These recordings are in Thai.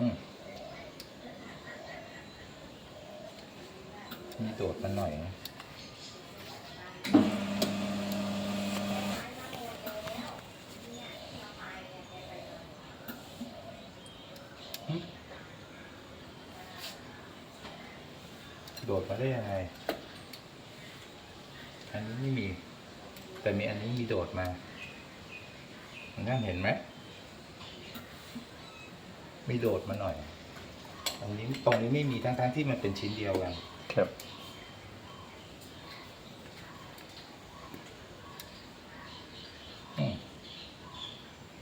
อืมมีโดดมันหน่อยนะโดดมาได้ยังไง อันนี้ไม่มี แต่มีอันนี้มีโดดมาท่านเห็นไหม มีโดดมาหน่อย ตรงนี้ตรงนี้ไม่มีทั้งทั้งๆที่มันเป็นชิ้นเดียวกันครับ อืม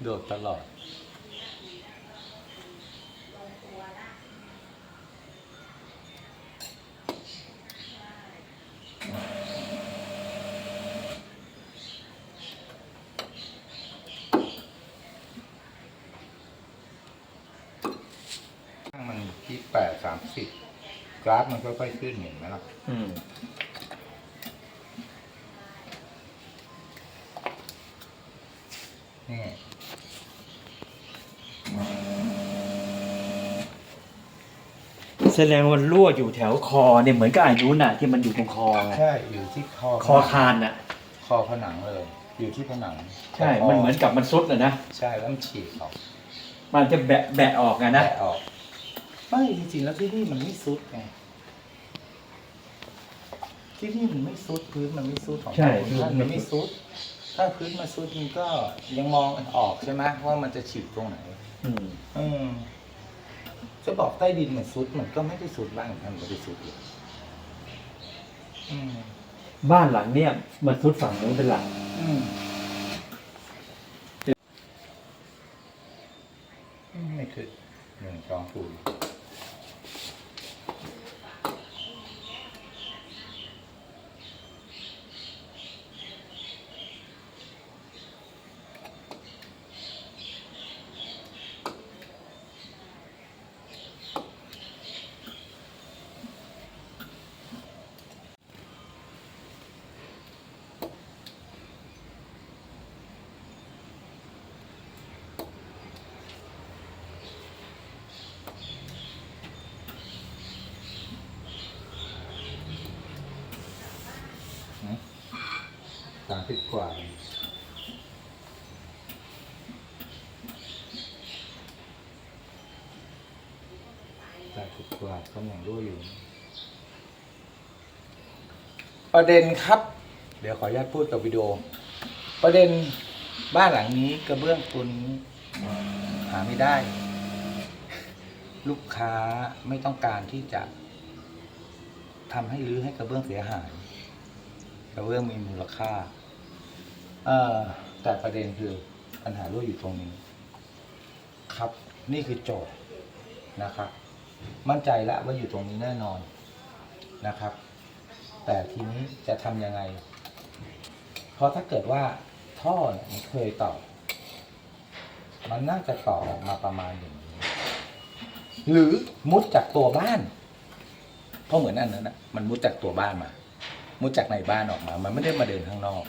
โดดตลอด มัน ที่แปดสามสิบกราฟมันค่อยๆขึ้นเห็นไหมล่ะอืมนี่แสดงว่ารั่วอยู่แถวคอเนี่ยเหมือนกับไอ้นู้นน่ะ ที่มันอยู่ตรงคอไงใช่อยู่ที่คอคอคานน่ะ คอผนังเลย อยู่ที่ผนังใช่คมันเหมือนกับมันซุดเลยนะ ใช่แล้วมันฉีกออกมันจะแบะแบะออกไงนะแตะออก ไม่จริงๆแล้วที่นี่มันไม่ซุดไงที่นี่มันไม่ซุดพื้นมันไม่ซุดของใช่ท่านมันไม่ซุด ถ้าพื้นมาซุดมันก็ยังมองออกใช่ไหมว่ามันจะฉีกตรงไหน อืมอืมจะบอกใต้ดินมันซุดมันก็ไม่ได้ซุดบ้างมันไม่ได้ซุดเลยอืมบ้านหลังเนี่ยมันซุดฝั่งนู้นเป็นหลัง อืมไม่คือหนึ่งสองศูนย์ สิบกว่าสามสิบกว่าตำแหน่งรั่วอยู่ ประเด็นครับ เดี๋ยวขออนุญาตพูดกับวิดีโอ ประเด็นบ้านหลังนี้กระเบื้องปูนนี้หาไม่ได้ ลูกค้าไม่ต้องการที่จะทำให้รื้อให้กระเบื้องเสียหายกระเบื้องมีมูลค่า เออแต่ประเด็นคือปัญหารั่วอยู่ตรงนี้ ครับนี่คือโจทย์นะครับ มั่นใจแล้วว่าอยู่ตรงนี้แน่นอนนะครับ แต่ทีนี้จะทำยังไง เพราะถ้าเกิดว่าท่อเนี่ยมันเคยต่อ มันน่าจะต่อออกมาประมาณอย่างนี้ หรือมุดจากตัวบ้านเพราะเหมือนอันนั้นนะมันมุดจากตัวบ้านมา มุดจากในบ้านออกมา มันไม่ได้มาเดินข้างนอก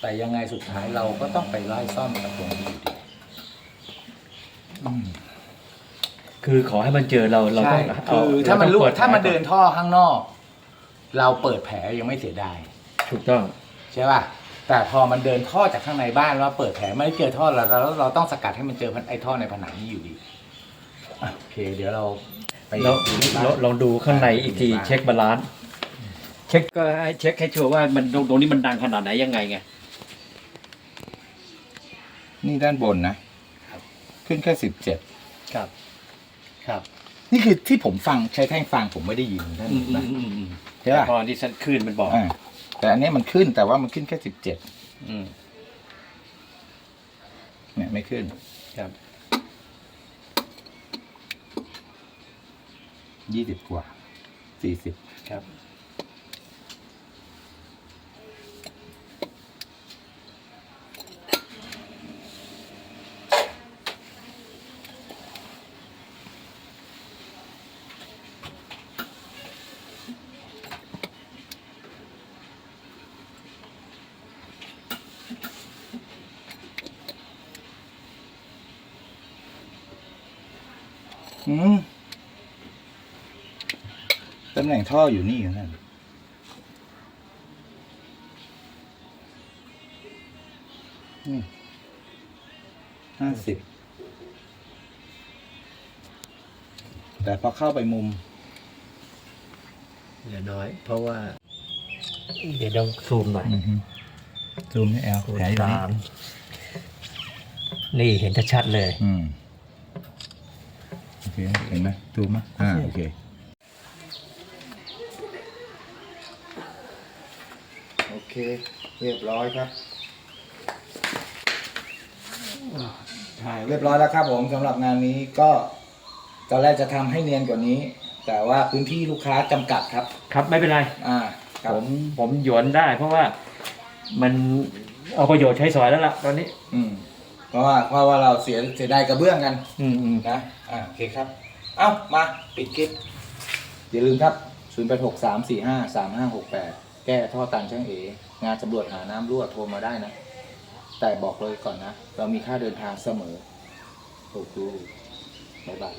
แต่ยังไงสุดท้ายเราก็ต้องไปไล่ซ่อมกับตรงนี้อยู่ดีอืมคือขอให้มันเจอเราเราใช่ต้องคือเถ้ามันเรรู้ต้องปิถ้ามันแผลเดินท่อข้างนอก เราเปิดแผลยังไม่เสียดายถูกต้องใช่ป่ะแต่พอมันเดินท่อจากข้างในบ้านแล้วเปิดแผลไม่เจอท่อเราเราเราต้องสกัดให้มันเจอไอ้ท่อในผนังนี้อยู่ดีอะโอเค เดี๋ยวเราไปเราดูที่บ้านเราลองดูข้างในอีกทีดูบ้านเช็คบาลานซ์เช็คก็ให้เช็คให้ชัวร์ว่ามันตรงตรงนี้มันดังขนาดไหนยังไงไง นี่ด้านบนนะขึ้นแค่สิบเจ็ดครับ ครับ นี่คือที่ผมฟังใช้แท่งฟังผมไม่ได้ยินท่านอืเห็มนอืปะมอืมอืมใช่ป่ะพอที่ฉันขึ้นมันบอกอ่าแต่อันนี้มันขึ้นแต่ว่ามันขึ้นแค่สิบเจ็ดอืมเนี่ยไม่ขึ้นครับ ยี่สิบกว่าสี่สิบครับ อืมตำแหน่งท่ออยู่นี่อยู่นั่นนี่ห้าสิบ แต่พอเข้าไปมุม เหลือน้อย เพราะว่า เดี๋ยวต้องซูมหน่อย ซูมให้แอลคูณแผลอยู่นี่สามนี่เห็นชัดๆเลย อืมโอ เคเห็นไหมซูมไหมอ่าโอเคโอเค เรียบร้อยครับถ่ายเรียบร้อยแล้วครับผมสำหรับงานนี้ก็ ตอนแรกจะทำให้เนียนกว่านี้ แต่ว่าพื้นที่ลูกค้าจำกัดครับ ครับไม่เป็นไร อ่าครับผมผมหยวนได้ เพราะว่ามันเอาประโยชน์ใช้สอยแล้วล่ะ ตอนนี้ อืม เพราะว่าเพราะว่าเราเสียเสียดายกระเบื้องกันอืมอืมนะอ่าโอเคครับ เอ้ามาปิดคลิปอย่าลืมครับ 0 8 6 3 4 5 3 5 6 8 แก้ท่อตันช่างเองานสำรวจหาน้ำรั่วโทรมาได้นะ แต่บอกเลยก่อนนะ เรามีค่าเดินทางเสมอโอ้โหบ๊ายบาย